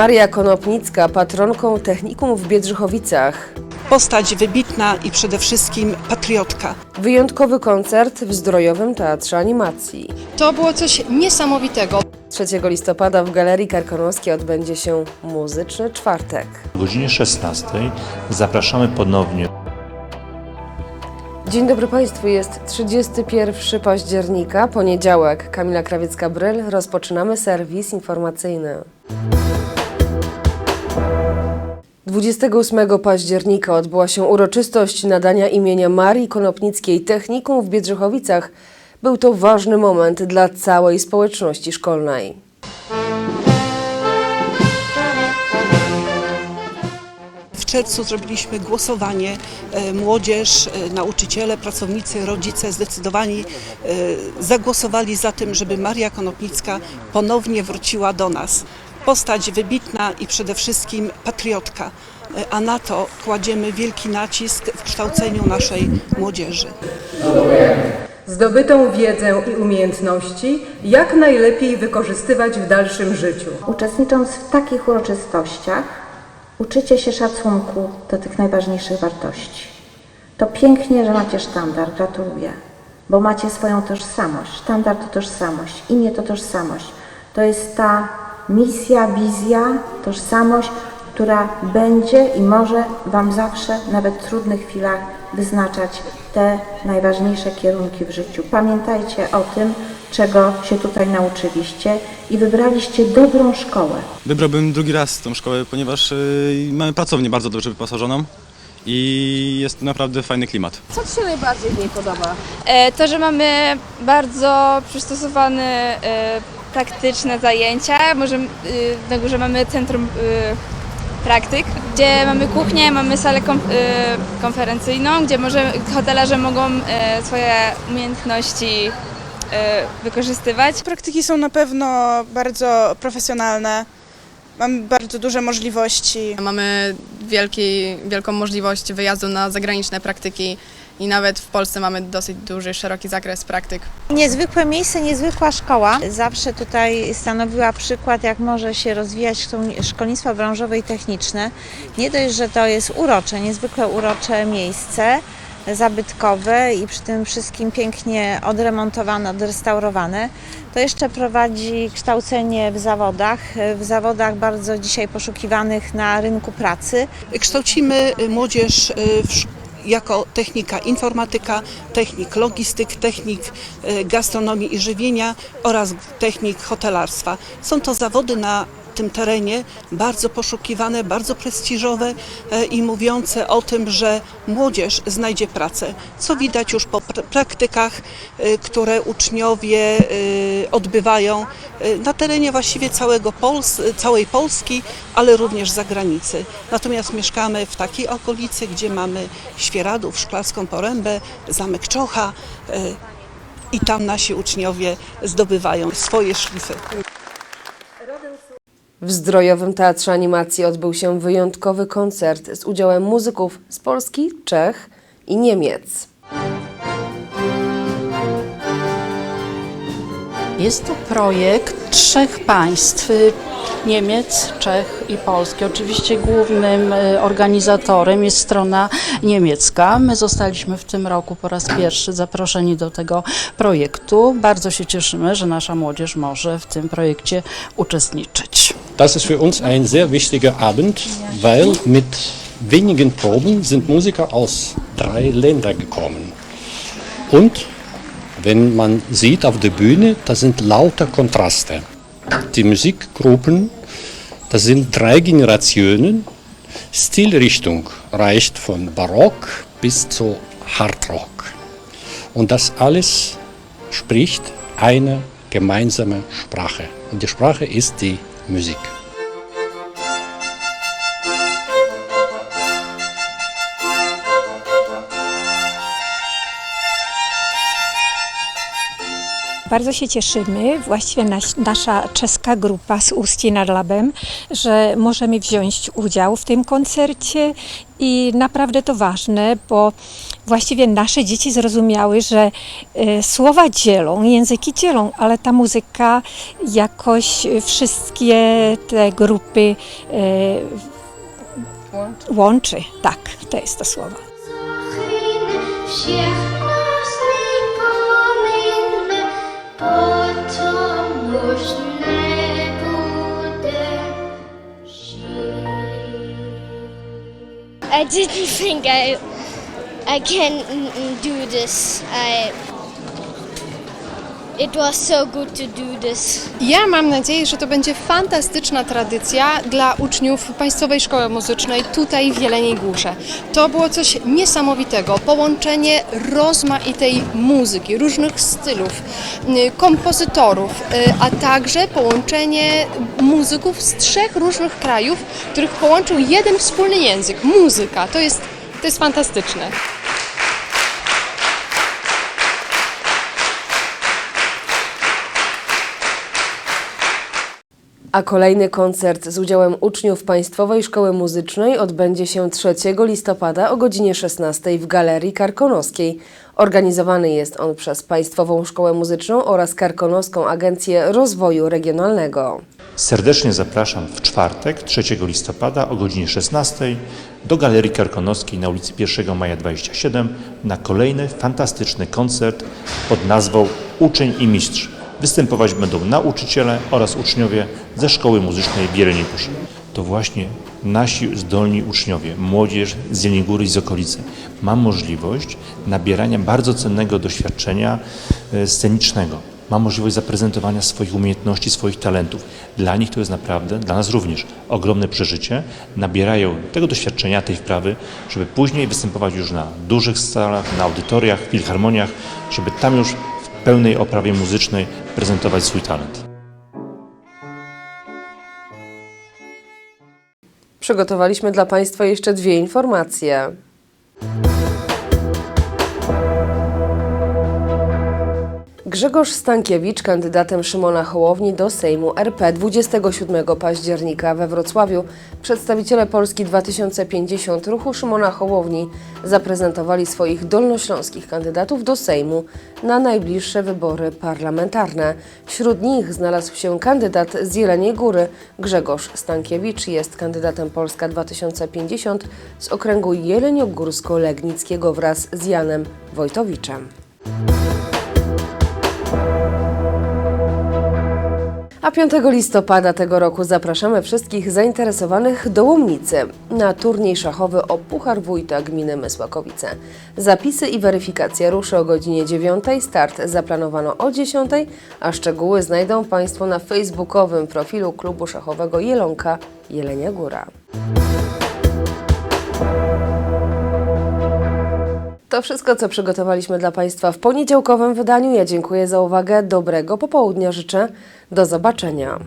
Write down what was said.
Maria Konopnicka, patronką technikum w Biedrzychowicach. Postać wybitna i przede wszystkim patriotka. Wyjątkowy koncert w Zdrojowym Teatrze Animacji. To było coś niesamowitego. 3 listopada w Galerii Karkonoskiej odbędzie się muzyczny czwartek. O godzinie 16 zapraszamy ponownie Dzień dobry Państwu, jest 31 października, poniedziałek. Kamila Krawiecka-Bryl, rozpoczynamy serwis informacyjny. 28 października odbyła się uroczystość nadania imienia Marii Konopnickiej Technikum w Biedrzychowicach. Był to ważny moment dla całej społeczności szkolnej. W czerwcu zrobiliśmy głosowanie. E, Młodzież, e, nauczyciele, pracownicy, rodzice zdecydowani e, zagłosowali za tym, żeby Maria Konopnicka ponownie wróciła do nas. Postać wybitna i przede wszystkim patriotka. E, A na to kładziemy wielki nacisk w kształceniu naszej młodzieży. Zdobytą wiedzę i umiejętności jak najlepiej wykorzystywać w dalszym życiu. Uczestnicząc w takich uroczystościach, uczycie się szacunku do tych najważniejszych wartości. To pięknie, że macie sztandar, gratuluję, bo macie swoją tożsamość. Sztandar to tożsamość, imię to tożsamość. To jest ta misja, wizja, tożsamość, która będzie i może Wam zawsze, nawet w trudnych chwilach, wyznaczać te najważniejsze kierunki w życiu. Pamiętajcie o tym, czego się tutaj nauczyliście i wybraliście dobrą szkołę. Wybrałbym drugi raz tą szkołę, ponieważ y, mamy pracownię bardzo dobrze wyposażoną i jest naprawdę fajny klimat. Co Ci się najbardziej w niej podoba? E, To, że mamy bardzo przystosowane e, praktyczne zajęcia. Może e, na górze mamy centrum e, praktyk, gdzie mamy kuchnię, mamy salę kom, e, konferencyjną, gdzie może hotelarze mogą e, swoje umiejętności e, wykorzystywać. Praktyki są na pewno bardzo profesjonalne. Mamy bardzo duże możliwości. Mamy wielki, wielką możliwość wyjazdu na zagraniczne praktyki i nawet w Polsce mamy dosyć duży, szeroki zakres praktyk. Niezwykłe miejsce, niezwykła szkoła. Zawsze tutaj stanowiła przykład, jak może się rozwijać szkol- szkolnictwo branżowe i techniczne. Nie dość, że to jest urocze, niezwykle urocze miejsce, zabytkowe i przy tym wszystkim pięknie odremontowane, odrestaurowane, to jeszcze prowadzi kształcenie w zawodach, w zawodach bardzo dzisiaj poszukiwanych na rynku pracy. Kształcimy y, młodzież y, w jako technika informatyka, technik logistyk, technik y, gastronomii i żywienia oraz technik hotelarstwa. Są to zawody na tym terenie bardzo poszukiwane, bardzo prestiżowe e, i mówiące o tym, że młodzież znajdzie pracę, co widać już po pr- praktykach, e, które uczniowie e, odbywają na terenie właściwie całego Pols całej Polski, ale również za granicy. Natomiast mieszkamy w takiej okolicy, gdzie mamy Świeradów, Szklarską Porębę, Zamek Czocha i tam nasi uczniowie zdobywają swoje szlify. W Zdrojowym Teatrze Animacji odbył się wyjątkowy koncert z udziałem muzyków z Polski, Czech i Niemiec. Jest to projekt trzech państw, Niemiec, Czech i Polski. Oczywiście głównym y, organizatorem jest strona niemiecka. My zostaliśmy w tym roku po raz pierwszy zaproszeni do tego projektu. Bardzo się cieszymy, że nasza młodzież może w tym projekcie uczestniczyć. Das ist für uns ein sehr wichtiger Abend, weil mit wenigen Proben sind Musiker aus drei Ländern gekommen. Und wenn man sieht auf der Bühne, da sind lauter Kontraste. Die Musikgruppen, das sind drei Generationen. Stilrichtung reicht von Barock bis zu Hardrock. Und das alles spricht eine gemeinsame Sprache. Und die Sprache ist die musique. Bardzo się cieszymy, właściwie nas, nasza czeska grupa z Usti nad Labem, że możemy wziąć udział w tym koncercie i naprawdę to ważne, bo właściwie nasze dzieci zrozumiały, że e, słowa dzielą, języki dzielą, ale ta muzyka jakoś wszystkie te grupy e, łączy. Tak, to jest to słowo. I didn't think I I can mm, mm, do this. I it was so good to do this. Ja mam nadzieję, że to będzie fantastyczna tradycja dla uczniów Państwowej Szkoły Muzycznej tutaj w Jeleniej Górze. To było coś niesamowitego, połączenie rozmaitej muzyki, różnych stylów, y, kompozytorów, y, a także połączenie muzyków z trzech różnych krajów, których połączył jeden wspólny język, muzyka. To jest, to jest fantastyczne. A kolejny koncert z udziałem uczniów Państwowej Szkoły Muzycznej odbędzie się 3 listopada o godzinie 16 w Galerii Karkonoskiej. Organizowany jest on przez Państwową Szkołę Muzyczną oraz Karkonoską Agencję Rozwoju Regionalnego. Serdecznie zapraszam w czwartek, 3 listopada o godzinie 16 do Galerii Karkonoskiej na ulicy 1 Maja 27 na kolejny fantastyczny koncert pod nazwą Uczeń i Mistrz. Występować będą nauczyciele oraz uczniowie ze Szkoły Muzycznej Górze. To właśnie nasi zdolni uczniowie, młodzież z Jeleniej Góry i z okolicy ma możliwość nabierania bardzo cennego doświadczenia e, scenicznego. Ma możliwość zaprezentowania swoich umiejętności, swoich talentów. Dla nich to jest naprawdę, dla nas również, ogromne przeżycie. Nabierają tego doświadczenia, tej wprawy, żeby później występować już na dużych salach, na audytoriach, filharmoniach, żeby tam już pełnej oprawie muzycznej prezentować swój talent. Przygotowaliśmy dla Państwa jeszcze dwie informacje. Grzegorz Stankiewicz, kandydatem Szymona Hołowni do Sejmu RP 27 października we Wrocławiu, przedstawiciele Polski 2050 ruchu Szymona Hołowni zaprezentowali swoich dolnośląskich kandydatów do Sejmu na najbliższe wybory parlamentarne. Wśród nich znalazł się kandydat z Jeleniej Góry. Grzegorz Stankiewicz jest kandydatem Polska 2050 z okręgu jeleniogórsko-legnickiego wraz z Janem Wojtowiczem. A 5 listopada tego roku zapraszamy wszystkich zainteresowanych do Łomnicy na turniej szachowy o Puchar Wójta Gminy Mysłakowice. Zapisy i weryfikacja ruszy o godzinie 9, start zaplanowano o 10, a szczegóły znajdą Państwo na facebookowym profilu klubu szachowego Jelonka Jelenia Góra. To wszystko, co przygotowaliśmy dla Państwa w poniedziałkowym wydaniu. Ja dziękuję za uwagę. Dobrego popołudnia życzę. Do zobaczenia.